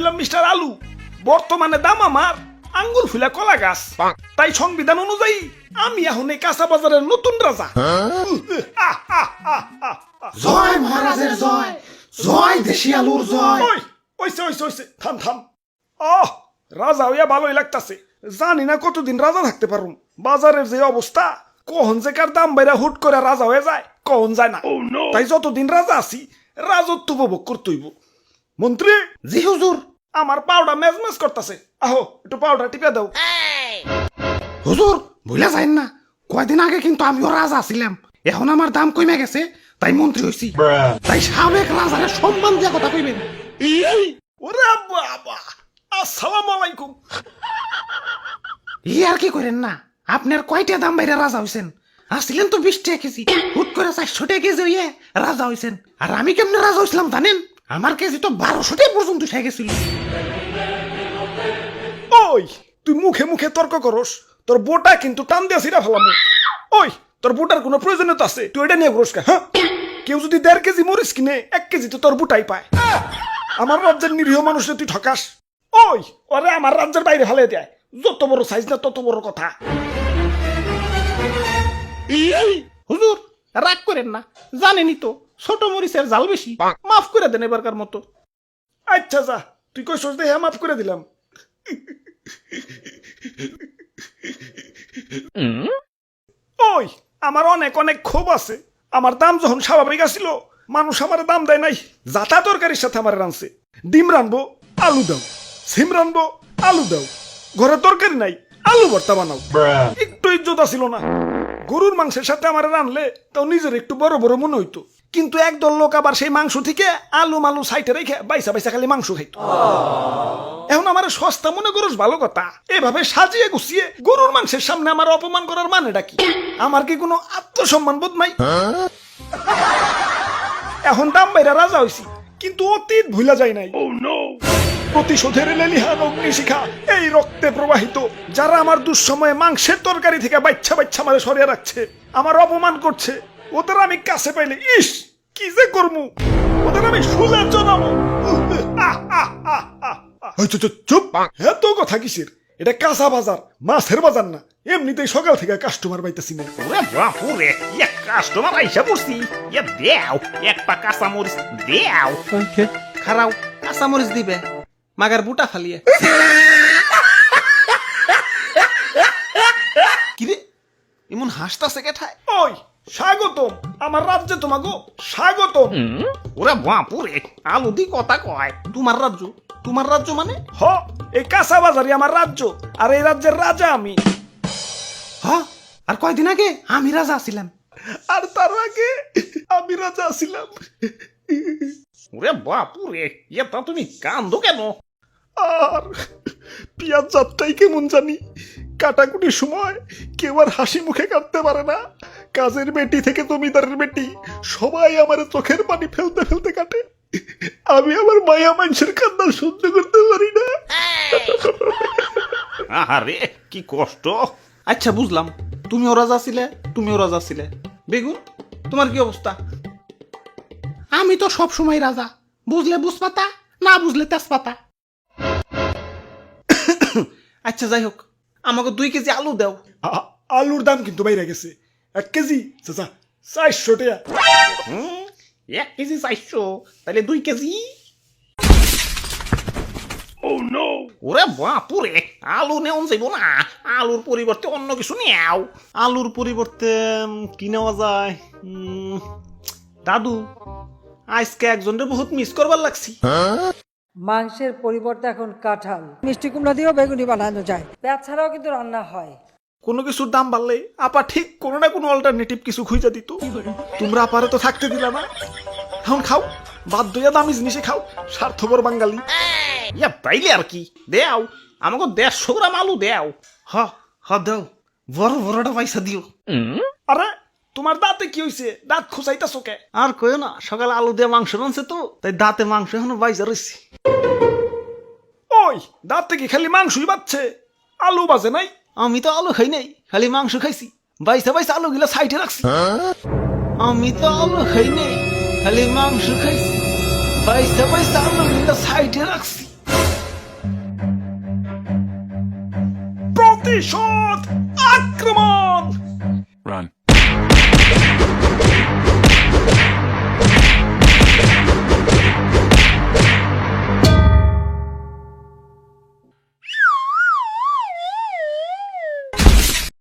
হইলাম মিস্টার আলু। বর্তমানে দাম আমার আঙ্গুর ফুলা কলা গাছ। তাই সংবিধান অনুযায়ী আমি এখন এই কাঁচা বাজারের নতুন রাজা। জয় মহারাজের জয়। জয় দেশি আলুর জয়। ওই ওইসে ওইসে ওইসে থাম থাম। আহ রাজা হইয়া ভালোই লাগতাছে। জানি না কতদিন রাজা থাকতে পারুম। বাজারের যে অবস্থা কখন যে কার দাম বাইরা হুট করে রাজা হয়ে যায় কখন যায় না। তাই যতদিন রাজা আছি রাজত্ব উপভোগ করতেইব মন্ত্রী? জি হুজুর। আমার পাউডার মেজমেজ করতেছে। আহো একটু পাউডার টিপে দাও। হুজুর ভুলে যাইন না। কয়দিন আগে কিন্তু আমিও রাজা ছিলাম। এখন আমার দাম কমে গেছে তাই মন্ত্রী হইছি। তাই সাবেক রাজারে সম্মান দিয়া কথা কইবেন। ওরে বাবা আসসালামু আলাইকুম। ই আর কি করেন না? আপনার কয়টা দাম বাইরে রাজা হইছেন? আসছিলেন তো বিশ টাকা কেজি। হুট করে চারশো টাকা কেজি হইয়ে রাজা হইছেন। আর আমি কেমনে রাজা হইছিলাম জানেন? আমার কেজি তো বারোশো টাকা পর্যন্ত উঠে গেছিল ওই, তুই মুখে মুখে তর্ক করস। তোর বোটা কিন্তু টান দিয়ে সিরা ফেলাম। ওই, তোর বোটার কোনো প্রয়োজনীয়তা আছে? তুই এটা নিয়ে ঘুরস হ্যাঁ? কেউ যদি দেড় কেজি মরিস কিনে, এক কেজি তো তোর বুটাই পায়। আমার রাজ্যের নিরীহ মানুষে তুই ঠকাস। ওই, ওরে আমার রাজ্যের বাইরে ফেলে দেয় যত বড় সাইজ না, তত বড় কথা। হুজুর, রাগ করেন না। জানেনি তো ছোট মরিচের জাল বেশি। মাফ করে দেন এবারকার মতো। আচ্ছা যা তুই কই সোচ দেখে মাফ করে দিলাম। ওই আমার অনেক অনেক ক্ষোভ আছে। আমার দাম যখন স্বাভাবিক আসিল মানুষ আমার দাম দেয় নাই। যাতা তরকারির সাথে আমার রানছে ডিম রানবো আলু দাও। সিম রানবো আলু দাও। ঘরে তরকারি নাই আলু ভর্তা বানাও। একটু ইজ্জত ছিল না। গরুর মাংসের সাথে আমার রানলে তাও নিজের একটু বড় বড় মনে হইতো। কিন্তু একদল লোক আবার সেই মাংস থেকে আলু মালু সাইটে রেখে বাইসা বাইসা খালি মাংস খাইতো। এখন আমার সস্তা মনে করস ভালো কথা। এভাবে সাজিয়ে গুছিয়ে গরুর মাংসের সামনে আমার অপমান করার মানেটা কি? আমার কি কোনো আত্মসম্মান বোধ নাই? এখন দাম বাইরা রাজা হইছি কিন্তু অতীত ভুলা যায় নাই। প্রতিশোধের লেলিহান অগ্নিশিখা এই রক্তে প্রবাহিত যারা আমার দুঃসময়ে মাংসের তরকারি থেকে বাচ্চা বাচ্চা আমাদের সরিয়ে রাখছে আমার অপমান করছে ওদের আমি কাছে পাইলে ইস কি যে করমু? ওদের আমি সুলের। ওই চুপ, এত কথা কিসের? এটা কাঁচা বাজার মাছের বাজার না। এমনিতেই সকাল থেকে কাস্টমার পাইতেছি না। ওরে বাপুরে এক কাস্টমার আইসা পড়ছি। ইয়া দেও এক পা কাঁচা মরিচ দেও। খারাও কাঁচা মরিচ দিবে মাগার বুটা ফালিয়ে। কিরে এমন হাসতাছে কেঠায়? ওই স্বাগতম। আমার রাজ্যে তোমাকে স্বাগতম। ওরে বাপুরে আলু দি কথা কয়। তোমার রাজ্য? তোমার রাজ্য মানে? হ এই কাঁচা বাজারই আমার রাজ্য আর এই রাজ্যের রাজা আমি। হ? আর কয়দিন আগে আমি রাজা ছিলাম আর তার আগে আমি রাজা ছিলাম ওরে বাপুরে তা তুমি কান্দো কেন? আর পিয়াজ যাত্রাই কেমন জানি? কাটাকুটির সময় কেউ আর হাসি মুখে কাটতে পারে না। কাজের বেটি থেকে জমিদারের বেটি। সবাই আমার চোখের পানি ফেলতে ফেলতে কাটে। আমি আমার মায়া মানুষের কান্না সহ্য করতে পারি না। আহারে কি কষ্ট। আচ্ছা বুঝলাম। তুমিও রাজা ছিলে তুমিও রাজা ছিলে। বেগুন তোমার কি অবস্থা? আমি তো সব সময় রাজা। বুঝলে বুঝপাতা না বুঝলে তেজপাতা। আচ্ছা যাই হোক আমাকে দুই কেজি আলু দাও। আলুর দাম কিন্তু বাইরে গেছে। এক কেজি চাচা চারশো টাকা। এক কেজি চাইছো তাহলে দুই কেজি। ওরে বাপুরে আলু নেওন যাইব না। আলুর পরিবর্তে অন্য কিছু নেও। আলুর পরিবর্তে কি নেওয়া যায়? উম, দাদু আজকে একজনের বহুত মিস করবার লাগছি। মাংসের পরিবর্তে এখন কাঁঠাল। মিষ্টি কুমড়া দিয়েও বেগুনি বানানো যায়। পেঁয়াজ ছাড়াও কিন্তু রান্না হয়। কোনো কিছুর দাম বাড়লে আপা ঠিক কোনো না কোনো অল্টারনেটিভ কিছু খুঁজে দিত। তোমরা আপারে তো থাকতে দিলা না। এখন খাও বাধ্য দামি জিনিসে খাও স্বার্থপর বাঙালি। ইয়া তাইলে আর কি? দেও আমাকে দেড়শো গ্রাম আলু দেও। হ হ দেও। বড় বড়টা পয়সা দিও। আরে তোমার দাঁতে কি হইছে? দাঁত খোঁচাইতাছো কে? আর কইও না সকালে আলু দিয়ে মাংস রানছে তো তাই দাঁতে মাংস এখনও বাইজা রয়েছে ওই দাঁতে কি খালি মাংসই বাচ্ছে আলু বাজে নাই। আমি তো আলু খাই নাই, খালি মাংস খাইছি। বাইসা বাইসা আলু গিলা সাইডে রাখছি। আমি তো আলু খাই নাই, খালি মাংস খাইছি। বাইসা বাইসা আলু গিলা সাইডে রাখছি। প্রতিশোধ আক্রমণ!